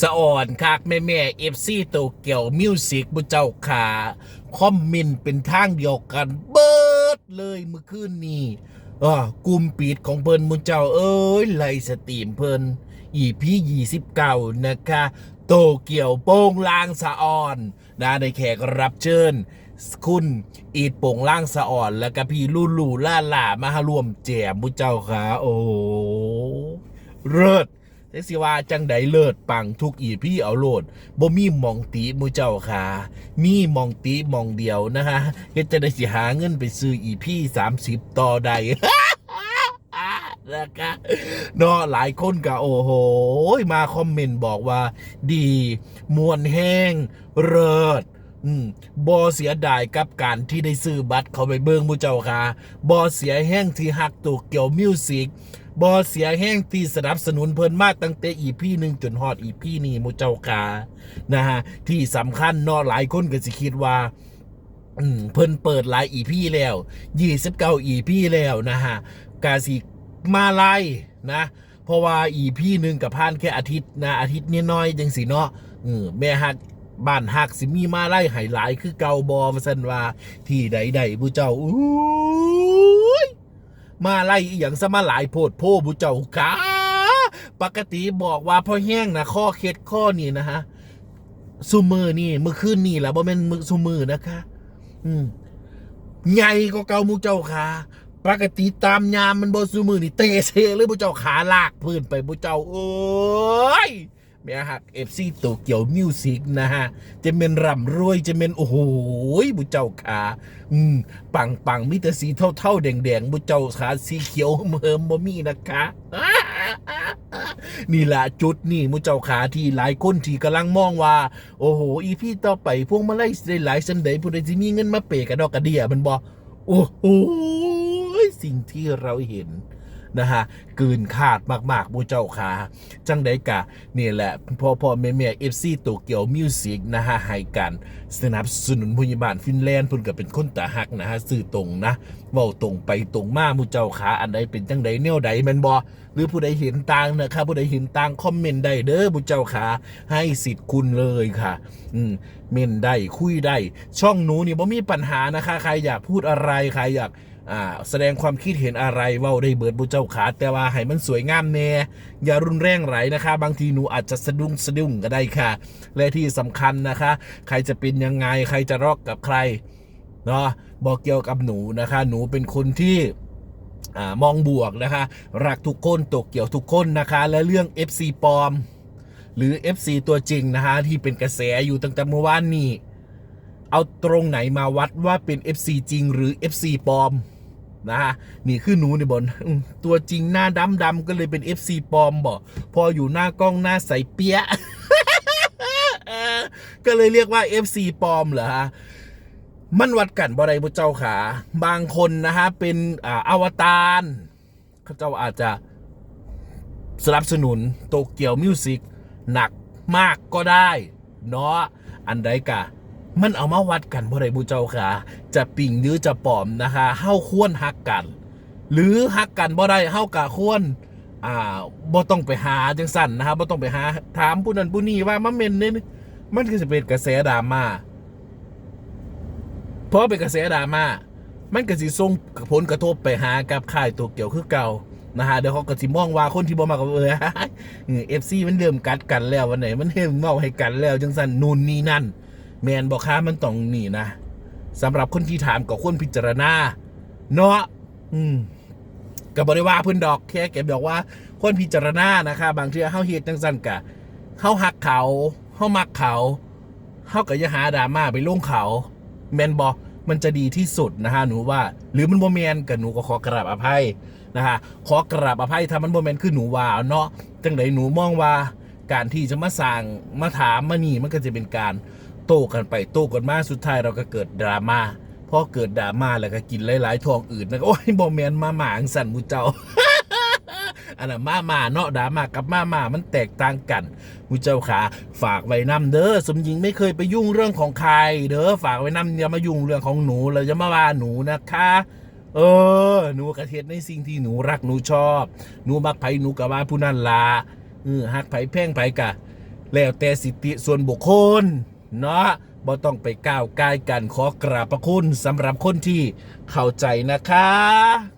สะอ่อนคักแม่แม่เอฟซีโตเกียวมิวสิกบุเจ้าขาคอมเมนต์เป็นทางเดียวกัน เบิดเลยเมื่อคืนนี้อ่กลุ่มปิดของเพิ่นมุเจ้าเอ้ยไลสตรีมเพิ่นอีพียี่สิบเก้านะคะ โตเกียวโป้งลางสะอ่อนนะในแขกรับเชิญ คุณอีดโป่งล่างสะอ่อน แล้วก็พี่ลูลูล่าล่ามาร่วมแจมมุเจ้าขาโอ้เลิศ แต่สิว่าจังใดเลิศปังทุกอีพี่เอาโลดบ่มีมองตีมูเจ้าค่ะ มีมองตีมองเดียวนะฮะเฮ็จะได้สิหาเงินไปซื้ออีพี่30ต่อใดนะคะเนาะหลายคนก็โอ้โห มาคอมเมนต์บอกว่า ดีมวนแห้งเลิศบอเสียดายกับการที่ได้ซื้อบัตรเขาไปเบิ่งมูเจ้าค่ะบอเสียแห้งที่ฮักตัวเกี่ยวมิวสิก บอเสียแห้งที่สนับสนุนเพิ่นมาตั้งแต่อีพี่หนึ่งจนฮอดอีพี่นี่มูเจ้าคานะฮะที่สำคัญเนอหลายคนก็สิคิดว่าอืมเพิ่นเปิดหลายอีพี่แล้วยี่สิบเก้าอีพี่แล้วนะฮะกาสิมาไล่นะเพราะว่าอีพี่หนึ่งกับพานแค่อาทิตย์นะอาทิตย์นี้น้อยจังสิเนาะเออแม่ฮักบ้านฮักสิมีมาไล่ไห้หลายคือเกาบอมาสันว่าที่ใดๆผู้เจ้าอู้ มาไล่อหย่างสมาหลายโพดโพบุเจ้ากาปกติบอกว่าพ่อแห้งนะข้อเคล็ดข้อนี้นะฮะซูมือนี่เมื่อคืนนี่แหละบ่แม่นมือซูมือนะคะ อืมใหญ่ก็เกาหมูเจ้าขาปกติตามยามมันบ่ซูมือนี่เตะเซเลยบุเจ้าขาลากพื้นไปบุเจ้าโอ้ย แม่หักเอฟซีโตเกียวมิวสิกนะฮะจะเป็นร่ำรวยจะเป็นโอ้โหบุเจ้าขาอืมปังปังมีแต่สีเท่าๆแดงๆบุเจ้าขาสีเขียวเมิมบ่มีนะคะนี่แหละจุดนี่มุเจ้าขาที่หลายคนที่กำลังมองว่า โอ้โห อีพี่ต่อไปพวกมาไล่ได้หลายสันเดย์ผู้ใดที่มีเงินมาเปย์กับดอกกระเดียมันบอกโอ้โหสิ่งที่เราเห็น นะฮะกินคาดมากๆมูเจ้าขาจังไดกะนี่แหละพ่อพ่อแม่แม่เอฟซีโตเกียวมิวสิกนะฮะให้การสนับสนุนพยาบาลฟินแลนด์พิ่นก็เป็นคนตาหักนะฮะสื่อตรงนะเว้าตรงไปตรงมามูเจ้าขาอันใดเป็นจังใดแนวใดแมนบอหรือผู้ใดเห็นต่างนะครับผู้ใดเห็นต่างคอมเมนต์ได้เด้อมูเจ้าขาให้สิทธิ์คุณเลยค่ะ อืมเมนได้คุยได้ช่องหนูนี่บ่มีปัญหานะคะ ใครอยากพูดอะไรใครอยาก อ่าแสดงความคิดเห็นอะไรเว้าได้เบิดบุเจ้าขาแต่ว่าให้มันสวยงามแน่อย่ารุนแรงไหลนะคะ บางทีหนูอาจจะสะดุ้งสะดุ้งก็ได้ค่ะ และที่สำคัญนะคะ ใครจะเป็นยังไงใครจะรอกกับใครเนาะบอกเกี่ยวกับหนูนะคะ หนูเป็นคนที่อ่ามองบวกนะคะ รักทุกคนตกเกี่ยวทุกคนนะคะ และเรื่อง FC ปลอม หรือ FC ตัวจริงนะฮะที่เป็นกระแสอยู่ตั้งแต่เมื่อวานนี้เอาตรงไหนมาวัดว่าเป็น FC จริงหรือ FC ปลอม นะฮะนี่คือหนูในบนอืมตัวจริงหน้าดำดำๆก็เลยเป็น FC ปลอมบอกพออยู่หน้ากล้องหน้าใสเปี้ยก็เลยเรียกว่า FC ปลอมเหรอฮะมันวัดกันบ่ได้บุเจ้าขา บางคนนะฮะเป็นอาอวตารเขาเจ้าอาจจะสนับสนุนโตเกียวมิวสิกหนักมากก็ได้ เนาะอันใดกะ มันเอามาวัดกันบ่ได้บุเจ้าค่ะ จะปิ่งหรือจะปอมนะคะเฮาควรฮักกัน หรือฮักกันบ่ได้เฮากะควรอ่าบ่ต้องไปหาจังสั่นนะครับบ่ต้องไปหาถามผู้นั้นผู้นี้ว่ามาเมนเนี่ยมันก็จะเป็นกระแสดราม่าเพราะเป็นกระแสดราม่ามันก็สิส่งผลกระทบไปหากับค่ายโตเกี่ยวคือเก่านะฮะเดี๋ยวเขาก็สิมองว่าคนที่บ่มากับเออเอฟซีมันเริ่มกัดกันแล้ววันไหนมันเริ่มเมาให้กันแล้วจังสันนู่นนี่นั่น แมนบอกค้ามันต้องนี่นะสำหรับคนที่ถามก็ควรพิจารณาเนาะอืมกับบริว่าเพื้นดอกแค่แกบอกว่าควรพิจารณานะคะ บางทีเฮาเฮ็ดจังซั่นกะเฮาหักเขาเฮามักเขาเฮาก็อย่าหาดราม่าไปลงเขา แมนบอกมันจะดีที่สุดนะฮะหนูว่า หรือมันบ่แมนกับหนูก็ขอกราบอภัยนะฮะขอกราบอภัยถ้ามันบ่แมนคือหนูว่าเนาะจังไดหนูมองว่าการที่จะมาสั่งมาถามมานี่มันก็จะเป็นการ โต้กันไปโต้กันมาสุดท้ายเราก็เกิดดราม่าพอเกิดดราม่าแล้วก็กินหลาย ๆ ทองอื่นนะโอ้ยบ่แมนมาหมาอังสันมูเจ้าอันนั้นมาหมาเนาะดราม่ากับมาหมามันแตกต่างกันมูเจ้าขาฝากไว้นำเด้อสมหญิงไม่เคยไปยุ่งเรื่องของใคร เด้อฝากไว้นำอย่ามายุ่งเรื่องของหนูเลยอย่ามาว่าหนูนะคะเออ หนูกระเทศในสิ่งที่หนูรักหนูชอบ หนูมักไผหนูกะว่าผู้นั้นลาเออฮักไผแพ่งไผกะ แล้วแต่สิทธิส่วนบุคคล เนาะบ่ต้องไปก้าวกายกันขอกราบพระคุณสำหรับคนที่เข้าใจนะคะ